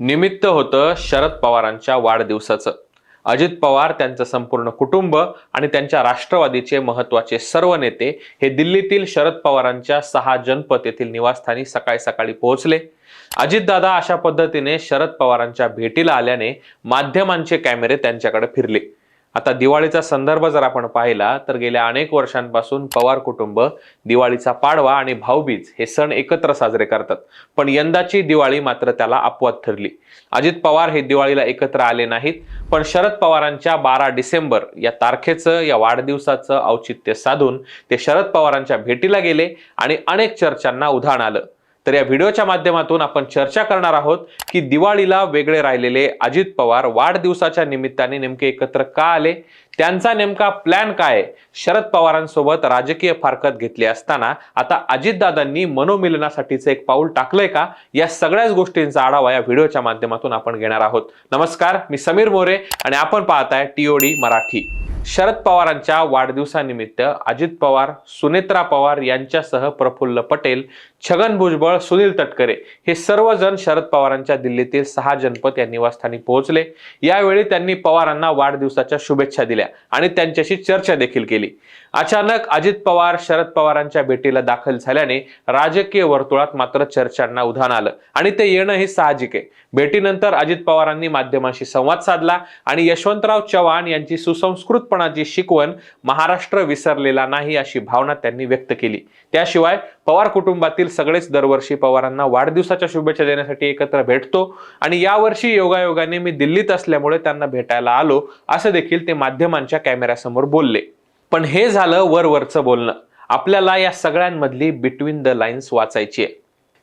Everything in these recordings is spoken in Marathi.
निमित्त होतं शरद पवारांच्या वाढदिवसाचं. अजित पवार त्यांचं संपूर्ण कुटुंब आणि त्यांच्या राष्ट्रवादीचे महत्त्वाचे सर्व नेते हे दिल्लीतील शरद पवारांच्या सहा जनपथ येथील निवासस्थानी सकाळी सकाळी पोहोचले. अजितदादा अशा पद्धतीने शरद पवारांच्या भेटीला आल्याने माध्यमांचे कॅमेरे त्यांच्याकडे फिरले. आता दिवाळीचा संदर्भ जर आपण पाहिला तर गेल्या अनेक वर्षांपासून पवार कुटुंब दिवाळीचा पाडवा आणि भाऊबीज हे सण एकत्र साजरे करतात. पण यंदाची दिवाळी मात्र त्याला अपवाद ठरली. अजित पवार हे दिवाळीला एकत्र आले नाहीत पण शरद पवारांच्या बारा डिसेंबर या तारखेचं या वाढदिवसाचं औचित्य साधून ते शरद पवारांच्या भेटीला गेले आणि अनेक चर्चांना उधाण आलं. तर या व्हिडिओच्या माध्यमातून आपण चर्चा करणार आहोत की दिवाळीला वेगळे राहिलेले अजित पवार वाढदिवसाच्या निमित्ताने नेमके एकत्र का आले? त्यांचा नेमका प्लॅन काय? शरद पवारांसोबत राजकीय फारकत घेतली असताना आता अजितदादांनी मनोमिलनासाठीचं एक पाऊल टाकलंय का? या सगळ्याच गोष्टींचा आढावा या व्हिडिओच्या माध्यमातून आपण घेणार आहोत. नमस्कार मी समीर मोरे आणि आपण पाहताय टीओडी मराठी. शरद पवारांच्या वाढदिवसानिमित्त अजित पवार सुनेत्रा पवार यांच्यासह प्रफुल्ल पटेल छगन भुजबळ सुनील तटकरे हे सर्वजण शरद पवारांच्या दिल्लीतील सहा जनपद या निवासस्थानी पोहोचले. यावेळी त्यांनी पवारांना वाढदिवसाच्या शुभेच्छा दिल्या आणि त्यांच्याशी चर्चा देखील केली. अचानक अजित पवार शरद पवारांच्या भेटीला दाखल झाल्याने राजकीय वर्तुळात मात्र चर्चांना उधाण आलं आणि ते येणं हे साहजिक आहे. भेटीनंतर अजित पवारांनी माध्यमांशी संवाद साधला आणि यशवंतराव चव्हाण यांची सुसंस्कृतपणाची शिकवण महाराष्ट्र विसरलेला नाही अशी भावना त्यांनी व्यक्त केली. त्याशिवाय पवार कुटुंबातील सगळेच दरवर्षी पवारांना वाढदिवसाच्या शुभेच्छा देण्यासाठी एकत्र भेटतो. आणि यावर्षी योगायोगाने मी दिल्लीत असल्यामुळे त्यांना भेटायला आलो असं देखील ते माध्यमांच्या कॅमेऱ्यासमोर बोलले. पण हे झालं वरवरचं बोलणं. आपल्याला या सगळ्यांमधली बिटवीन द लाईन्स वाचायची आहे.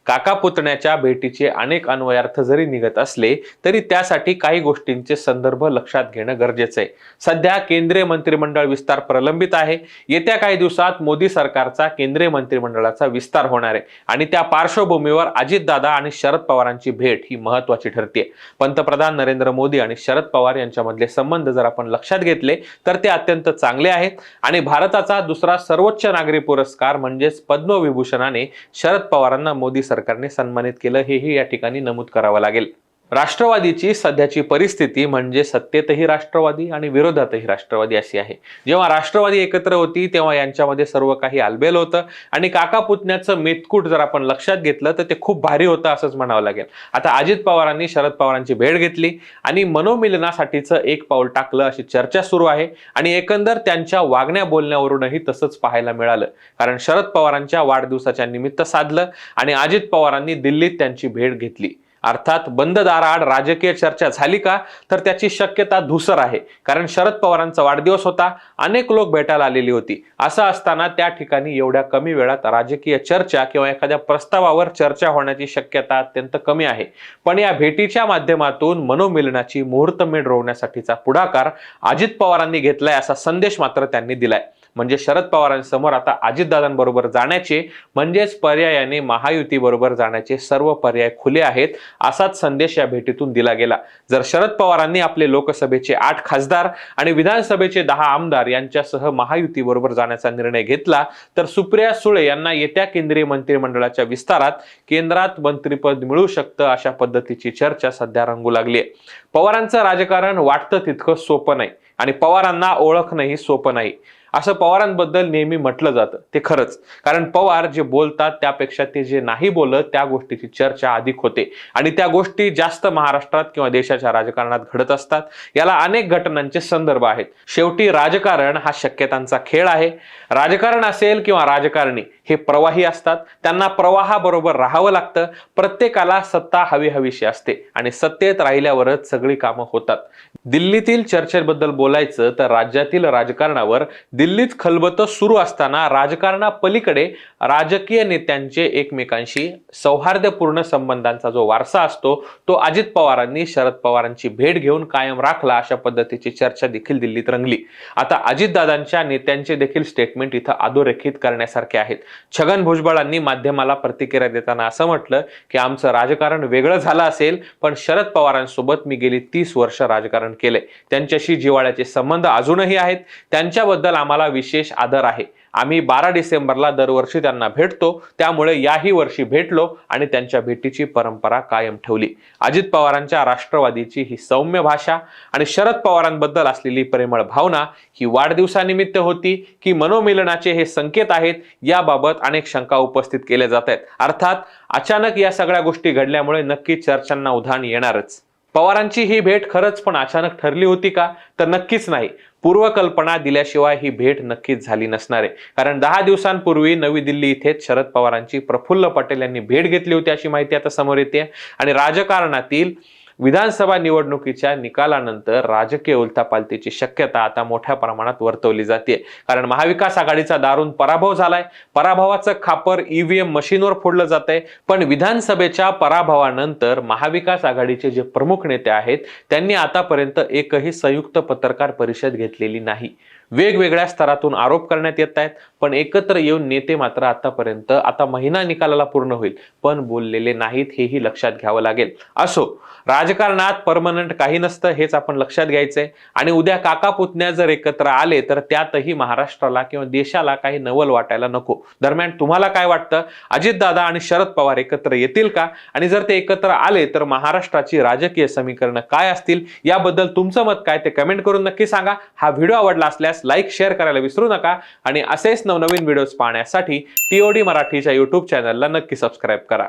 काका पुतण्याच्या भेटीचे अनेक अन्वयार्थ जरी निघत असले तरी त्यासाठी काही गोष्टींचे संदर्भ लक्षात घेणं गरजेचं आहे. सध्या केंद्रीय मंत्रिमंडळ विस्तार प्रलंबित आहे. येत्या काही दिवसात मोदी सरकारचा केंद्रीय मंत्रिमंडळाचा विस्तार होणार आहे आणि त्या पार्श्वभूमीवर अजितदादा आणि शरद पवारांची भेट ही महत्वाची ठरते पंतप्रधान नरेंद्र मोदी आणि शरद पवार यांच्यामधले संबंध जर आपण लक्षात घेतले तर ते अत्यंत चांगले आहेत आणि भारताचा दुसरा सर्वोच्च नागरी पुरस्कार म्हणजेच पद्मविभूषणाने शरद पवारांना मोदी सरकारने सन्मानित केलं हेही या ठिकाणी नमूद करावं लागेल. राष्ट्रवादीची सध्याची परिस्थिती म्हणजे सत्तेतही राष्ट्रवादी आणि विरोधातही राष्ट्रवादी अशी आहे. जेव्हा राष्ट्रवादी एकत्र होती तेव्हा यांच्यामध्ये सर्व काही आलबेल होतं. आणि काका पुतण्याचं मेतकूट जर आपण लक्षात घेतलं तर ते खूप भारी होतं असंच म्हणावं लागेल. आता अजित पवारांनी शरद पवारांची भेट घेतली आणि मनोमिलनासाठीचं एक पाऊल टाकलं अशी चर्चा सुरू आहे. आणि एकंदर त्यांच्या वागण्या बोलण्यावरूनही तसंच पाहायला मिळालं. कारण शरद पवारांच्या वाढदिवसाच्या निमित्त साधलं आणि अजित पवारांनी दिल्लीत त्यांची भेट घेतली. अर्थात बंद दाराआड राजकीय चर्चा झाली का तर त्याची शक्यता धुसर आहे. कारण शरद पवारांचा वाढदिवस होता अनेक लोक भेटायला आलेली होती. असं असताना त्या ठिकाणी एवढ्या कमी वेळात राजकीय चर्चा किंवा एखाद्या प्रस्तावावर चर्चा होण्याची शक्यता अत्यंत कमी आहे. पण या भेटीच्या माध्यमातून मनोमिलनाची मुहूर्तमेढ रोवण्यासाठीचा पुढाकार अजित पवारांनी घेतलाय असा संदेश मात्र त्यांनी दिलाय. म्हणजे शरद पवारांसमोर आता अजितदादांबरोबर जाण्याचे म्हणजेच पर्यायाने महायुतीबरोबर जाण्याचे सर्व पर्याय खुले आहेत असाच संदेश या भेटीतून दिला गेला. जर शरद पवारांनी आपले लोकसभेचे आठ खासदार आणि विधानसभेचे दहा आमदार यांच्यासह महायुतीबरोबर जाण्याचा निर्णय घेतला तर सुप्रिया सुळे यांना येत्या केंद्रीय मंत्रिमंडळाच्या विस्तारात केंद्रात मंत्रिपद मिळू शकतं अशा पद्धतीची चर्चा सध्या रंगू लागली आहे. पवारांचं राजकारण वाटतं तितकं सोपं नाही आणि पवारांना ओळखणंही सोपं नाही. असं पवारांबद्दल नेहमी म्हटलं जातं. ते खरंच. कारण पवार जे बोलतात त्यापेक्षा ते जे नाही बोलत त्या गोष्टीची चर्चा अधिक होते. आणि त्या गोष्टी जास्त महाराष्ट्रात किंवा देशाच्या राजकारणात घडत असतात. याला अनेक घटनांचे संदर्भ आहेत. शेवटी राजकारण हा शक्यतांचा खेळ आहे. राजकारण असेल किंवा राजकारणी हे प्रवाही असतात. त्यांना प्रवाहाबरोबर राहावं लागतं. प्रत्येकाला सत्ता हवी हवीशी असते. आणि सत्तेत राहिल्यावरच सगळी कामं होतात. दिल्लीतील चर्चेबद्दल बोलायचं तर राज्यातील राजकारणावर दिल्लीत खलबतं सुरू असताना राजकारणापलीकडे राजकीय नेत्यांचे एकमेकांशी सौहार्दपूर्ण संबंधांचा जो वारसा असतो तो अजित पवारांनी शरद पवारांची भेट घेऊन कायम राखला अशा पद्धतीची चर्चा देखील दिल्लीत रंगली. आता अजितदादांच्या नेत्यांचे देखील स्टेटमेंट इथं अधोरेखित करण्यासारखे आहेत. छगन भुजबळांनी माध्यमाला प्रतिक्रिया देताना असं म्हटलं की आमचं राजकारण वेगळं झालं असेल पण शरद पवारांसोबत मी गेली तीस वर्ष राजकारण केलंय. त्यांच्याशी जिवाळ्याचे संबंध अजूनही आहेत. त्यांच्याबद्दल आम्हाला विशेष आदर आहे. आम्ही बारा डिसेंबरला दरवर्षी त्यांना भेटतो. त्यामुळे याही वर्षी भेटलो आणि त्यांच्या भेटीची परंपरा कायम ठेवली. अजित पवारांच्या राष्ट्रवादीची ही सौम्य भाषा आणि शरद पवारांबद्दल असलेली प्रेमळ भावना ही वाढदिवसानिमित्त होती की मनोमिलनाचे हे संकेत आहेत याबाबत अनेक शंका उपस्थित केल्या जात आहेत. अर्थात अचानक या सगळ्या गोष्टी घडल्यामुळे नक्की चर्चांना उधाण येणारच. पवारांची ही भेट खरंच पण अचानक ठरली होती का? तर नक्कीच नाही. पूर्वकल्पना दिल्याशिवाय ही भेट नक्कीच झाली नसणार आहे. कारण दहा दिवसांपूर्वी नवी दिल्ली इथेच शरद पवारांची प्रफुल्ल पटेल यांनी भेट घेतली होती अशी माहिती आता समोर येते. आणि राजकारणातील विधानसभा निवडणुकीच्या निकालानंतर राजकीय उलथापालथीची शक्यता आता मोठ्या प्रमाणात वर्तवली जाते. कारण महाविकास आघाडीचा दारुण पराभव झालाय. पराभवाचं खापर ईव्हीएम मशीनवर फोडलं जात आहे पण विधानसभेच्या पराभवानंतर महाविकास आघाडीचे जे प्रमुख नेते आहेत त्यांनी आतापर्यंत एकही संयुक्त पत्रकार परिषद घेतलेली नाही. वेगवेगळ्या स्तरातून आरोप करण्यात येत आहेत. पण एकत्र येऊन नेते मात्र आतापर्यंत आता महिना निकालाला पूर्ण होईल. पण बोललेले नाहीत हेही लक्षात घ्यावं लागेल. असो राजकारणात परमनंट काही नसतं हेच आपण लक्षात घ्यायचंय. आणि उद्या काका पुतण्या जर एकत्र आले तर त्यातही महाराष्ट्राला किंवा देशाला काही नवल वाटायला नको. दरम्यान तुम्हाला काय वाटतं? अजितदादा आणि शरद पवार एकत्र येतील का? आणि जर ते एकत्र आले तर महाराष्ट्राची राजकीय समीकरणं काय असतील? याबद्दल तुमचं मत काय? ते कमेंट करून नक्की सांगा. हा व्हिडिओ आवडला असल्यास लाईक शेअर करायला विसरू नका. आणि असेच नवनवीन व्हिडिओज पाहण्यासाठी टीओडी मराठीच्या युट्यूब चॅनलला नक्की सबस्क्राईब करा.